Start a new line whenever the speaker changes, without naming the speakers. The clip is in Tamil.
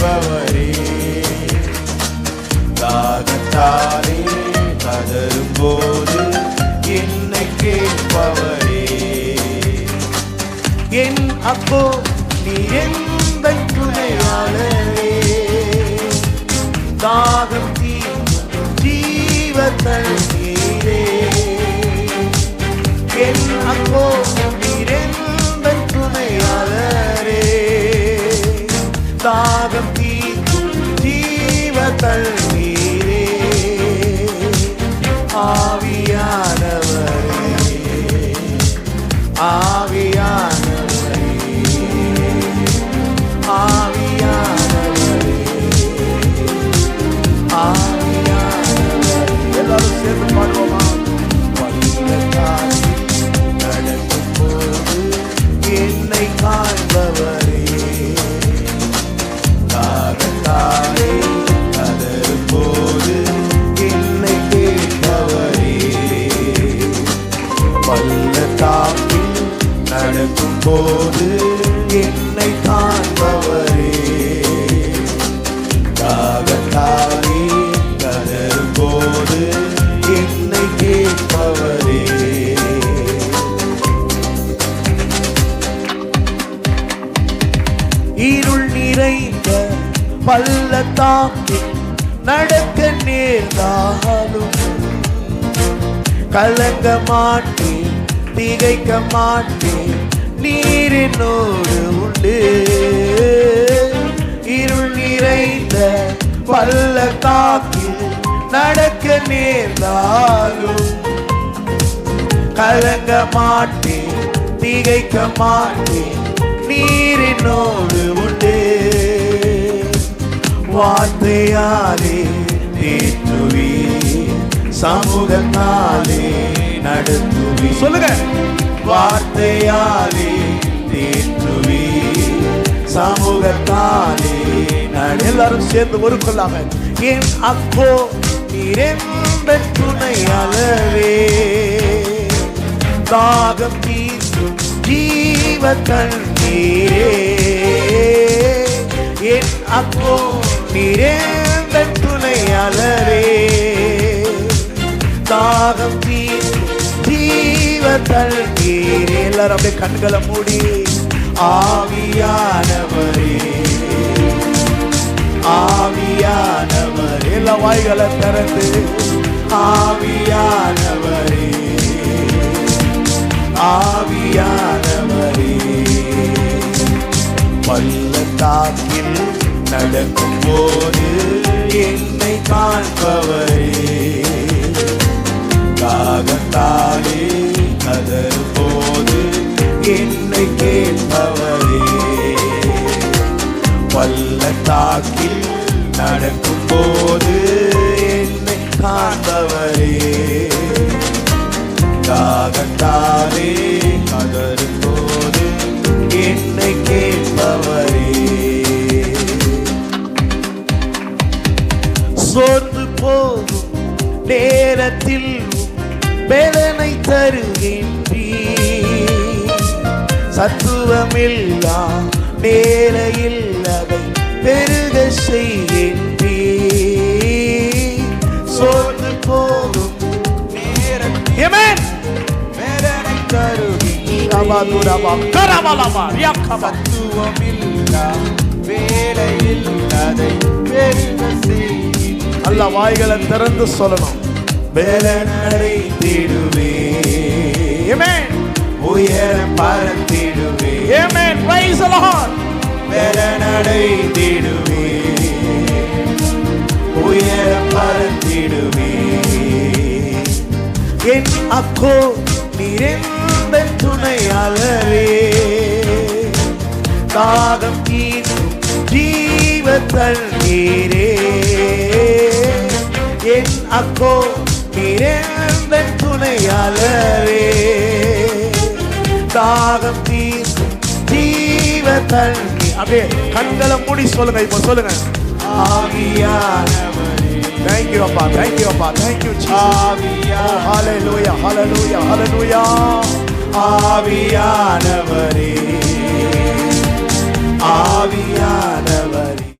தருபவரே தாகத்தாலே கதரும் போது என்னை கேட்பவரே. என் அப்போ நீ எந்த துணையாளரே? தாகம் தீ ஜீவத்தன் ஜீவ போது என்னை காண்பவரே. தாகத்தாலே கதறும் போது என்னை கேட்பவரே. இருள் நிறைந்த பள்ளத்தாக்கில் நடக்க நேர்ந்தாலும் கலங்க மாட்டேன் திகைக்க மாட்டேன். நீரினோடு உண்டு. இருள் நிறைந்த பள்ளத்தாக்கில் நடக்க நேர்ந்தாலும் கலங்க மாட்டேன் திகைக்க மாட்டேன் நீரினோடு உண்டு. வார்த்தையாலே நேற்றுவே சமூகத்தாலே நடத்துவே சொல்லுங்க. வார்த்தையாலே தேற்றுவி சமூகத்தாலே நான் எல்லாரும் சேர்ந்து ஒரு கொள்ளாம என் அப்போ இரண்ட துணை அளவே. தாகம் தீர்க்கும் ஜீவ தண்ணீரே என் அப்போ இரண்ட துணை அளவே. தாகம் தீர்க்கும் ஜீவ தண்ணீரே எல்லாரும் அப்படியே கண்களை மூடி. ஆவியானவரே. ஆவியானவர். எல்லா வாய்களை திறந்து. ஆவியானவரே. ஆவியானவரே. பள்ளத்தாக்கில் நடக்கும் போது என்னை காண்பவரே. தாகத்தாலே கதர் போது என்னை கேட்பவரே. பள்ளத்தாக்கில் நடக்கும் போது என்னை காண்பவரே. தாகத்தாலே கதறும் போது என்னை கேட்பவரே. சோர்ந்து போகும் நேரத்தில் வேதனை தருகின்றீ சத்துவமில்லா நேரையில் அதை பெருக செய்கின்றீ சோர்ந்து நேரத்தில் Amen. வேதனை தருகின்றீ
தத்துவமில்லா வேலையில் அதை பெருக செய்யும்
நல்ல வாய்களை திறந்து சொல்லணும். வேலனடை திடுவே Amen.
உயரம் பறந்திடுவே
Amen. Praise the Lord.
வெலனடை திடுவே உயரம் பறந்திடுவே
என் அக்கோ நீரெந்த துணையாளரே தாகம் தீர்க்கும் ஜீவ தண்ணீரே என் அக்கோ நீரெந்த துணையாளரே தாகம் தீர்க்கும் ஜீவ தண்ணீர் அப்படியே கண்களை மூடி சொல்லுங்க இப்போ சொல்லுங்க
ஆவியானவரே
you, Appa. Thank you, Jesus.
ஆவியா
Oh, hallelujah, hallelujah, hallelujah.
ஆவியானவரே
ஆவியானவர்